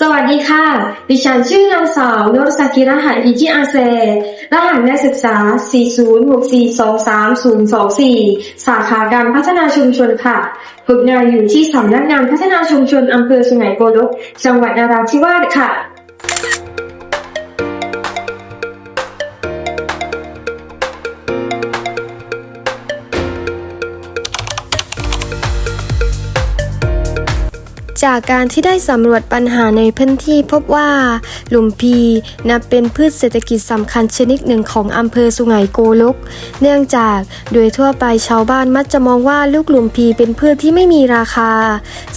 สวัสดีค่ะ ดิฉันชื่อนางสาวนรสกิรหัสฮิจิอาเซ รหัสนักศึกษา 406423024 สาขาการพัฒนาชุมชนค่ะ ฝึกงานอยู่ที่สำนักงานพัฒนาชุมชนอำเภอสุไหงโกลก จังหวัดนราธิวาสค่ะ จากการที่ได้สำรวจปัญหาในพื้นที่พบว่า หลุมพีนับเป็นพืชเศรษฐกิจสำคัญชนิดหนึ่งของอำเภอสุไหงโกลก เนื่องจากโดยทั่วไปชาวบ้านมักจะมองว่าลูกหลุมพีเป็นพืชที่ไม่มีราคา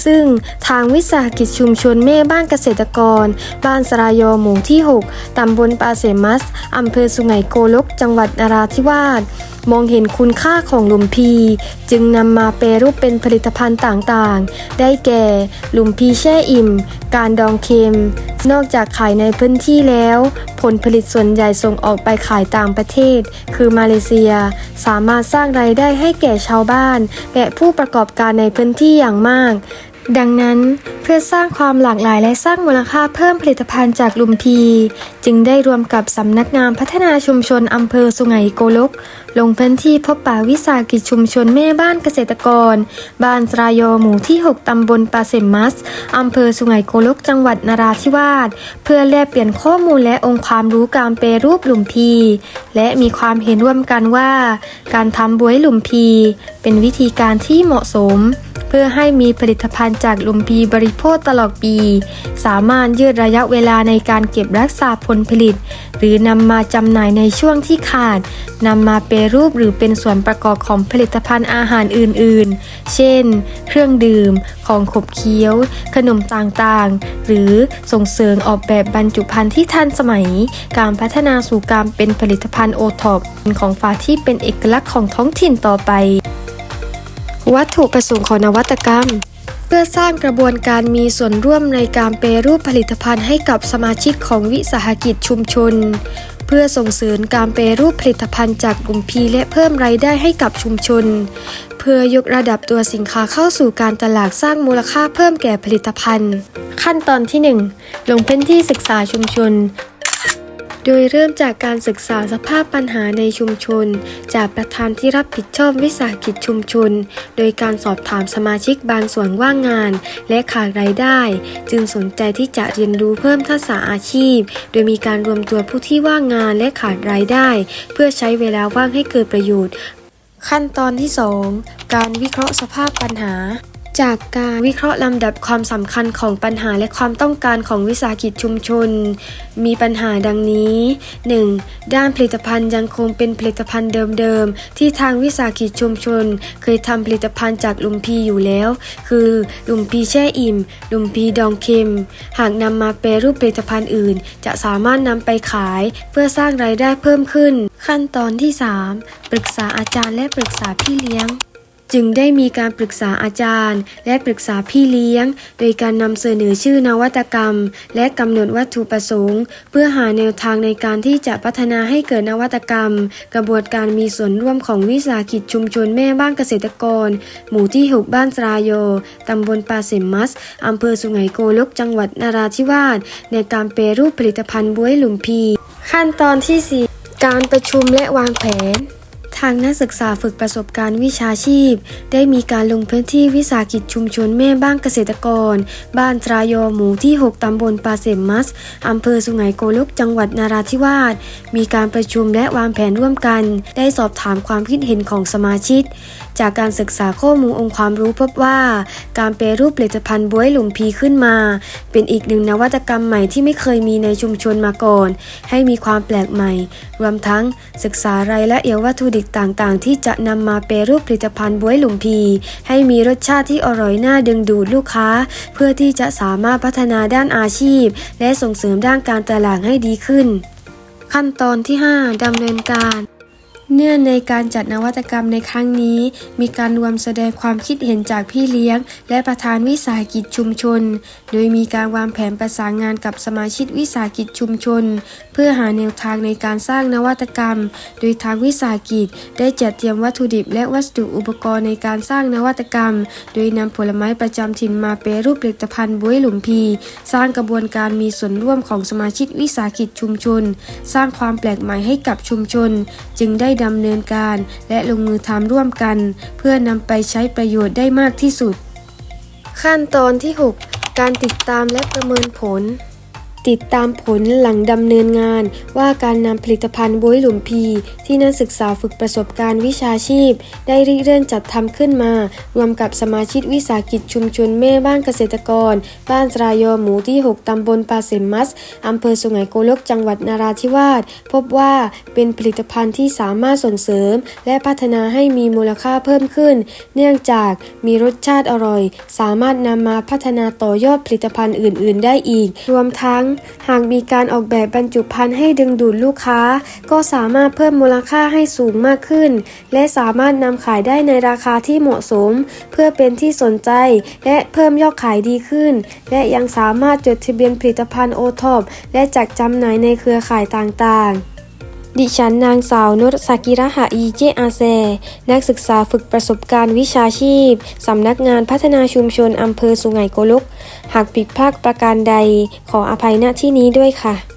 ซึ่งทางวิสาหกิจชุมชนแม่บ้านเกษตรกร บ้านสรายอหมู่ที่ 6 ตำบลปาเสมัสอำเภอสุไหงโกลก จังหวัดนราธิวาส มองเห็นคุณค่าของหลุมพี จึงนำมาแปรรูปเป็นผลิตภัณฑ์ต่างๆ ได้แก่หลุมพีแช่อิ่ม การดองเค็ม นอกจากขายในพื้นที่แล้ว ผลผลิตส่วนใหญ่ส่งออกไปขายต่างประเทศ คือมาเลเซีย สามารถสร้างรายได้ให้แก่ชาวบ้าน และผู้ประกอบการในพื้นที่อย่างมากดังนั้นเพื่อสร้างความหลากหลายและสร้างมูลค่าเพิ่มผลิตภัณฑ์จากลุมพี จึงได้รวมกับสำนักงานพัฒนาชุมชนอำเภอสุไหงโกลก ลงพื้นที่พบป่าวิสาหกิจชุมชนแม่บ้านเกษตรกร บ้านสรายอหมู่ที่ 6 ตำบลปาเซมมัสอำเภอสุไหงโกลก จังหวัดนราธิวาสเพื่อแลกเปลี่ยนข้อมูลและองค์ความรู้การแปรรูปหลุมพี และมีความเห็นร่วมกันว่า การทำบวยหลุมพี เป็นวิธีการที่เหมาะสมเพื่อให้มีผลิตภัณฑ์จากลุมพีบริโภคตลอดปี สามารถยืดระยะเวลาในการเก็บรักษาผลผลิต หรือนำมาจำหน่ายในช่วงที่ขาดนำมาเปรรูปหรือเป็นส่วนประกอบของผลิตภัณฑ์อาหารอื่นๆ เช่น เครื่องดื่ม ของขบเคี้ยว ขนมต่างๆ หรือส่งเสริมออกแบบบรรจุภัณฑ์ที่ทันสมัย การพัฒนาสู่การเป็นผลิตภัณฑ์โอท็อปของฝาที่เป็นเอกลักษณ์ของท้องถิ่นต่อไป วัตถุประสงค์ของนวัตกรรม เพื่อสร้างกระบวนการมีส่วนร่วมในการแปรรูปผลิตภัณฑ์ให้กับสมาชิกของวิสาหกิจชุมชน เพื่อส่งเสริมการแปรรูปผลิตภัณฑ์จากกลุ่มพีและเพิ่มรายได้ให้กับชุมชน เพื่อยกระดับตัวสินค้าเข้าสู่การตลาดสร้างมูลค่าเพิ่มแก่ผลิตภัณฑ์ ขั้นตอนที่ 1 ลงพื้นที่ศึกษาชุมชน โดยเริ่มจากการศึกษาสภาพปัญหาในชุมชน จากประธานที่รับผิดชอบวิสาหกิจชุมชน โดยการสอบถามสมาชิกบางส่วนว่างงาน และขาดรายได้ จึงสนใจที่จะเรียนรู้เพิ่มทักษะอาชีพ โดยมีการรวมตัวผู้ที่ว่างงานและขาดรายได้ เพื่อใช้เวลาว่างให้เกิดประโยชน์ ขั้นตอนที่ 2 การวิเคราะห์สภาพปัญหา จากการวิเคราะห์ลำดับความสำคัญของปัญหาและความต้องการของวิสาหกิจชุมชน มีปัญหาดังนี้ 1. ด้านผลิตภัณฑ์ยังคงเป็นผลิตภัณฑ์เดิมๆ ที่ทางวิสาหกิจชุมชน เคยทำผลิตภัณฑ์จากลุมพีอยู่แล้ว คือลุมพีแช่อิ่ม ลุมพีดองเค็ม หากนำมาแปรรูปผลิตภัณฑ์อื่น จะสามารถนำไปขายเพื่อสร้างรายได้เพิ่มขึ้น ขั้นตอนที่ 3 ปรึกษาอาจารย์และปรึกษาพี่เลี้ยง จึงได้มีการปรึกษาอาจารย์ และปรึกษาพี่เลี้ยง โดยการนำเสนอชื่อนวัตกรรม และกำหนดวัตถุประสงค์ เพื่อหาแนวทางในการที่จะพัฒนาให้เกิดนวัตกรรม กระบวนการมีส่วนร่วมของวิสาหกิจชุมชนแม่บ้านเกษตรกร หมู่ที่6บ้านสรายโยตำบลปาเสมมัสอำเภอสุไหงโกลกจังหวัดนราธิวาสในการแปรรูปผลิตภัณฑ์บ๊วยหลุมพี ขั้นตอนที่ 4 การประชุมและวางแผน ทางนักศึกษาฝึกประสบการณ์วิชาชีพ ได้มีการลงพื้นที่วิสาหกิจชุมชนแม่บ้านเกษตรกร บ้านตรายอหมู่ที่ 6 ตำบลปาเสมมัส อำเภอสุไหงโกลก จังหวัดนาราธิวาส มีการประชุมและวางแผนร่วมกัน ได้สอบถามความคิดเห็นของสมาชิก จากการศึกษาข้อมูลองค์ความรู้พบว่า การแปรรูปผลิตภัณฑ์บ๊วยหลุมพีขึ้นมา เป็นอีกหนึ่งนวัตกรรมใหม่ที่ไม่เคยมีในชุมชนมาก่อน ให้มีความแปลกใหม่ รวมทั้งศึกษารายละเอียดวัตถุดิบต่างๆ ที่จะนำมาเปรูปผลิตภัณฑ์บ๊วยหลุมพี ให้มีรสชาติที่อร่อยน่าดึงดูดลูกค้า เพื่อที่จะสามารถพัฒนาด้านอาชีพ และส่งเสริมด้านการตลาดให้ดีขึ้น ขั้นตอนที่ 5ดำเนินการ เนื่องในการจัดนวัตกรรมในครั้งนี้ มีการรวมแสดงความคิดเห็นจากพี่เลี้ยง และประธานวิสาหกิจชุมชน โดยมีการวางแผนประสานงานกับสมาชิกวิสาหกิจชุมชน เพื่อหาแนวทางในการสร้างนวัตกรรม โดยทางวิสาหกิจได้จัดเตรียมวัตถุดิบและวัสดุอุปกรณ์ในการสร้างนวัตกรรม โดยนำผลไม้ประจำถิ่นมาแปรรูปผลิตภัณฑ์บุ้ยหลุมพี สร้างกระบวนการมีส่วนร่วมของสมาชิกวิสาหกิจชุมชน สร้างความแปลกใหม่ให้กับชุมชน จึงได้ดำเนินการ และลงมือทำร่วมกัน เพื่อนำไปใช้ประโยชน์ได้มากที่สุด ขั้นตอนที่ 6 การติดตามและประเมินผล ติดตามผลหลังดำเนินงานว่าการนำผลิตภัณฑ์บุ้ยหลุมพี ที่นักศึกษาฝึกประสบการณ์วิชาชีพ ได้ริเริ่มจัดทำขึ้นมา รวมกับสมาชิกวิสาหกิจชุมชนแม่บ้านเกษตรกร บ้านตรายอหมูที่ 6 ตำบลปาเสมมัสอำเภอสุไหงโกลกจังหวัดนาราธิวาสพบว่าเป็นผลิตภัณฑ์ที่สามารถส่งเสริม และพัฒนาให้มีมูลค่าเพิ่มขึ้น เนื่องจากมีรสชาติอร่อย สามารถนำมาพัฒนาต่อยอดผลิตภัณฑ์อื่น ๆ ได้อีก รวมทั้งหากมีการออกแบบบรรจุภัณฑ์ให้ดึงดูดลูกค้า ก็สามารถเพิ่มมูลค่าให้สูงมากขึ้น และสามารถนำขายได้ในราคาที่เหมาะสม เพื่อเป็นที่สนใจ และเพิ่มยอดขายดีขึ้น และยังสามารถจดทะเบียนผลิตภัณฑ์โอท็อปและจัดจำหน่ายในเครือข่ายต่างๆ ดิฉันนางสาวนุชสากิระหะอีเจอาแซนักศึกษาฝึกประสบการณ์วิชาชีพ สำนักงานพัฒนาชุมชนอำเภอสุไหงโกลก หากผิดพลาดประการใด ขออภัยณที่นี้ด้วยค่ะ